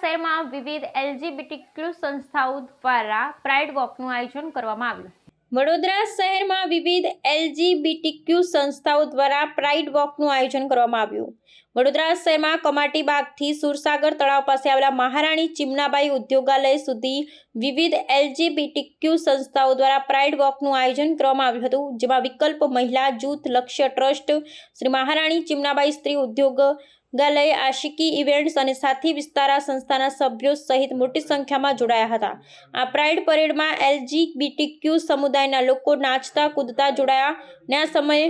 શહેરમાં વિવિધ એલજીબીટીક્યુ સંસ્થાઓ દ્વારા પ્રાઇડ વોકનું આયોજન કરવામાં આવ્યું. વડોદરા શહેરમાં વિવિધ એલજીબીટીક્યુ સંસ્થાઓ દ્વારા પ્રાઇડ વોકનું આયોજન કરવામાં આવ્યું. વડોદરા શહેરમાં કમાટીબાગથી સુરસાગર તળાવ પાસે આવેલા મહારાણી ચિમનાબાઈ ઉદ્યોગાલય સુધી વિવિધ એલજીબીટીક્યુ સંસ્થાઓ દ્વારા પ્રાઇડ વોકનું આયોજન કરવામાં આવ્યું હતું, જેમાં વિકલ્પ મહિલા જૂથ લક્ષ્ય ટ્રસ્ટ, શ્રી મહારાણી ચિમનાબાઈ સ્ત્રી ઉદ્યોગાલય આશિકી ઇવેન્ટ્સ અને સાથી વિસ્તારા સંસ્થાના સભ્યો સહિત મોટી સંખ્યામાં જોડાયા હતા. આ પ્રાઇડ પરેડમાં એલજીબીટીક્યુ સમુદાયના લોકો નાચતા, કૂદતા જોડાયા ને આ સમયે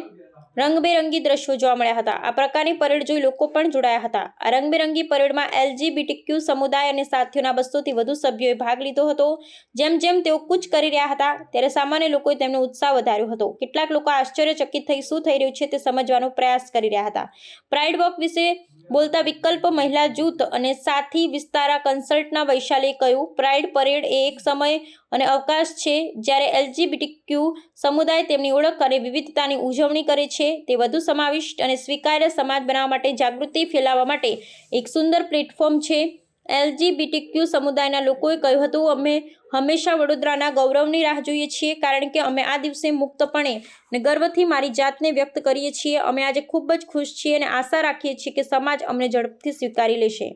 રંગબેરંગી દ્રશ્યો જોવા મળ્યા હતા. આ પ્રકારની પરેડ જોઈ લોકો પણ જોડાયા હતા. આ રંગબેરંગી પરેડમાં એલજીબીટીક્યુ સમુદાય અને સાથીઓના બસોથી વધુ સભ્યોએ ભાગ લીધો હતો. જેમ જેમ તેઓ કૂચ કરી રહ્યા હતા, ત્યારે સામાન્ય લોકોએ તેમનો ઉત્સાહ વધાર્યો હતો. કેટલાક લોકો આશ્ચર્યચકિત થઈ શું થઈ રહ્યું છે તે સમજવાનો પ્રયાસ કરી રહ્યા હતા. પ્રાઇડ વોક વિશે બોલતા વિકલ્પ મહિલા જૂથ અને સાથી વિસ્તારા કન્સલ્ટના વૈશાલીએ કહ્યું, પ્રાઇડ પરેડ એ એક સમય અને અવકાશ છે જ્યારે એલજીબીટીક્યુ સમુદાય તેમની ઓળખ અને વિવિધતાની ઉજવણી કરે છે તે વધુ સમાવિષ્ટ અને સ્વીકાર્ય સમાજ બનાવવા માટે જાગૃતિ ફેલાવવા માટે એક સુંદર પ્લેટફોર્મ છે. એલજીબીટીક્યુ સમુદાયના લોકોએ કહ્યું હતું, અમે હંમેશા વડોદરાના ગૌરવની રાહ જોઈએ છીએ, કારણ કે અમે આ દિવસે મુક્તપણે અને ગર્વથી મારી જાતને વ્યક્ત કરીએ છીએ. અમે આજે ખૂબ જ ખુશ છીએ અને આશા રાખીએ છીએ કે સમાજ અમને ઝડપથી સ્વીકારી લેશે.